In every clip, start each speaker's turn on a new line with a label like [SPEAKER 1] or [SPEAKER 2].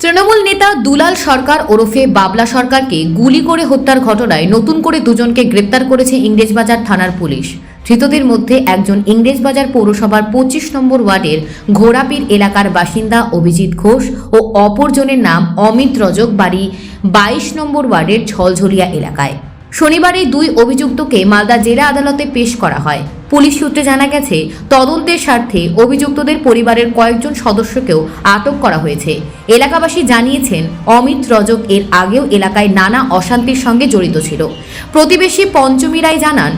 [SPEAKER 1] তৃণমূল নেতা দুলাল সরকার ওরফে বাবলা সরকারকে গুলি করে হত্যার ঘটনায় নতুন করে দুজনকে গ্রেপ্তার করেছে ইংরেজবাজার থানার পুলিশ। ধৃতদের মধ্যে একজন ইংরেজবাজার পৌরসভার পঁচিশ নম্বর ওয়ার্ডের ঘোড়াপীর এলাকার বাসিন্দা অভিজিৎ ঘোষ ও অপরজনের নাম অমিত রজক, বাড়ি বাইশ নম্বর ওয়ার্ডের ঝলঝলিয়া এলাকায়। শনিবার দুই অভিযুক্তকে মালদা জেলা আদালতে পেশ করা হয়। পুলিশ সূত্রে জানা গেছে, তদন্তের স্বার্থে অভিযুক্তদের পরিবারের কয়েকজন সদস্যকেও আটক করা হয়েছে। এলাকাবাসী জানিয়েছেন, অমিত রজক এর আগেও এলাকায় নানা অশান্তির সঙ্গে জড়িত ছিল। প্রতিবেশী পঞ্চমী রায় জানান,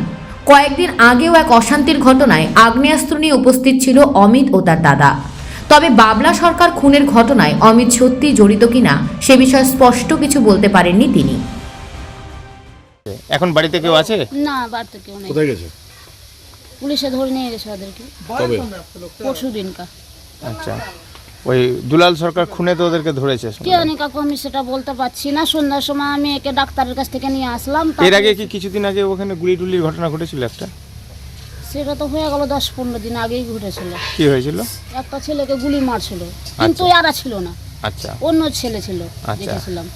[SPEAKER 1] কয়েকদিন আগেও এক অশান্তির ঘটনায় আগ্নেয়াস্ত্র নিয়ে উপস্থিত ছিল অমিত ও তার দাদা। তবে বাবলা সরকার খুনের ঘটনায় অমিত সত্যি জড়িত কিনা সে বিষয়ে স্পষ্ট কিছু বলতে পারেননি তিনি।
[SPEAKER 2] এখন বাড়িতে কেউ আছে?
[SPEAKER 3] না বাড়িতে কেউ নেই।
[SPEAKER 4] কোথায় গেছে?
[SPEAKER 3] পুলিশে ধরে নিয়ে গেছে ওদেরকে।
[SPEAKER 4] কবে?
[SPEAKER 3] পরশু দিনকা।
[SPEAKER 2] আচ্ছা। ওই দুলাল সরকার খুনে তো ওদেরকে ধরেছে
[SPEAKER 3] কে জানি কাকু আমি সেটা বলতে পারছি না। সন্ধ্যার সময় আমি একে ডাক্তারের কাছ থেকে নিয়ে আসলাম।
[SPEAKER 2] এর আগে কি কিছুদিন আগে ওখানে গুলি টুলির ঘটনা ঘটেছিল একটা?
[SPEAKER 3] সেটা তো হয়ে গেল দশ পনেরো দিন আগেই ঘটেছিল।
[SPEAKER 2] কি হয়েছিল?
[SPEAKER 3] একটা ছেলেকে গুলি মারছিল। কিন্তু এরা ছিল না।
[SPEAKER 2] আচ্ছা।
[SPEAKER 3] অন্য ছেলে ছিল
[SPEAKER 2] আচ্ছা।
[SPEAKER 3] দেখেছিলাম।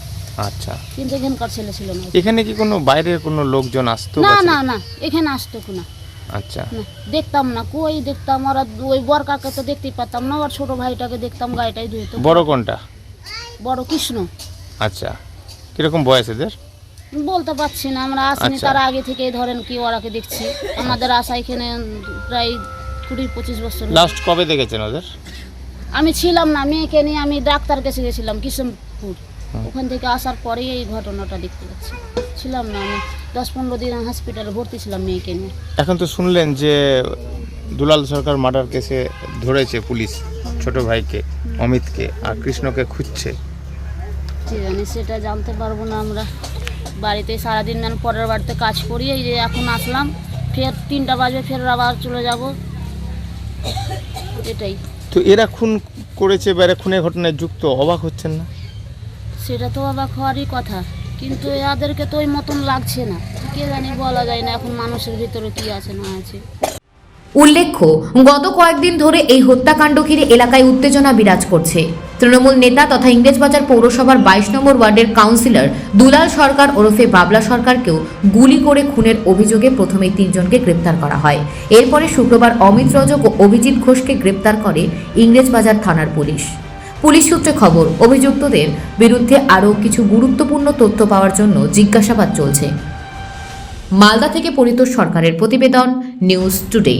[SPEAKER 2] আচ্ছা।
[SPEAKER 3] কিন্তু এখানকার ছেলে ছিল না।
[SPEAKER 2] এখানে কি কোনো বাইরের কোনো লোকজন আসতো
[SPEAKER 3] না না না এখানে আসতো না
[SPEAKER 2] আচ্ছা।
[SPEAKER 3] না দেখতাম না কই দেখতাম ওরা ওই বর কাকে তো দেখতেই পারতাম না ওর ছোট ভাইটাকে দেখতাম গাড়িটাই ধুইতো
[SPEAKER 2] বড় কোনটা?
[SPEAKER 3] বড় কৃষ্ণ।
[SPEAKER 2] আচ্ছা। কীরকম বয়স এদের?
[SPEAKER 3] বলতে পারছি না আমরা আসিনি
[SPEAKER 2] আচ্ছা।
[SPEAKER 3] তার আগে থেকেই ধরেন কি ওরাকে দেখছি। আমাদের আশা এখানে প্রায় কুড়ি পঁচিশ বছর
[SPEAKER 2] লাস্ট কবে দেখেছেন ওদের?
[SPEAKER 3] আমি ছিলাম না মেয়েকে নিয়ে আমি ডাক্তার কাছে গেছিলাম কিশনপুর ওখান থেকে আসার পরেই এই ঘটনাটা দেখতে পাচ্ছি। ছিলাম না আমি। দশ পনেরো দিন হসপিটালে ভর্তি ছিলাম মেয়েকে নিয়ে।
[SPEAKER 2] এখন তো শুনলেন যে দুলাল সরকার মার্ডার কেসে ধরেছে পুলিশ ছোট ভাইকে অমিতকে আর কৃষ্ণকে খুঁজছে।
[SPEAKER 3] কি জানি সেটা জানতে পারব না আমরা। বাড়িতে সারাদিন আমি পরের বাড়িতে কাজ করি এই যে এখন আসলাম ফের তিনটা বাজবে ফের আবার চলে যাব। এটাই।
[SPEAKER 2] তো এরা খুন করেছে বা এরা খুনের ঘটনায় যুক্ত অবাক হচ্ছেন না?
[SPEAKER 3] সেটা তো অবাক হওয়ারই কথা। কিন্তু এদেরকে তো ওই মতন লাগছে না। কে জানি বলা যায় না এখন মানুষের ভিতরে কি আছে, না আছে।
[SPEAKER 1] উল্লেখ্য, গত কয়েকদিন ধরে এই হত্যাকাণ্ড ঘিরে এলাকায় উত্তেজনা বিরাজ করছে। তৃণমূল নেতা তথা ইংরেজবাজার পৌরসভার বাইশ নম্বর ওয়ার্ডের কাউন্সিলর দুলাল সরকার ওরফে বাবলা সরকারকেও গুলি করে খুনের অভিযোগে প্রথমে তিনজনকে গ্রেপ্তার করা হয়। এরপরে শুক্রবার অমিত রজক ও অভিজিৎ ঘোষকে গ্রেপ্তার করে ইংরেজবাজার থানার পুলিশ। পুলিশ সূত্রে খবর, অভিযুক্তদের বিরুদ্ধে আরও কিছু গুরুত্বপূর্ণ তথ্য পাওয়ার জন্য জিজ্ঞাসাবাদ চলছে। মালদা থেকে পরিতোষ সরকারের প্রতিবেদন, নিউজ টুডে।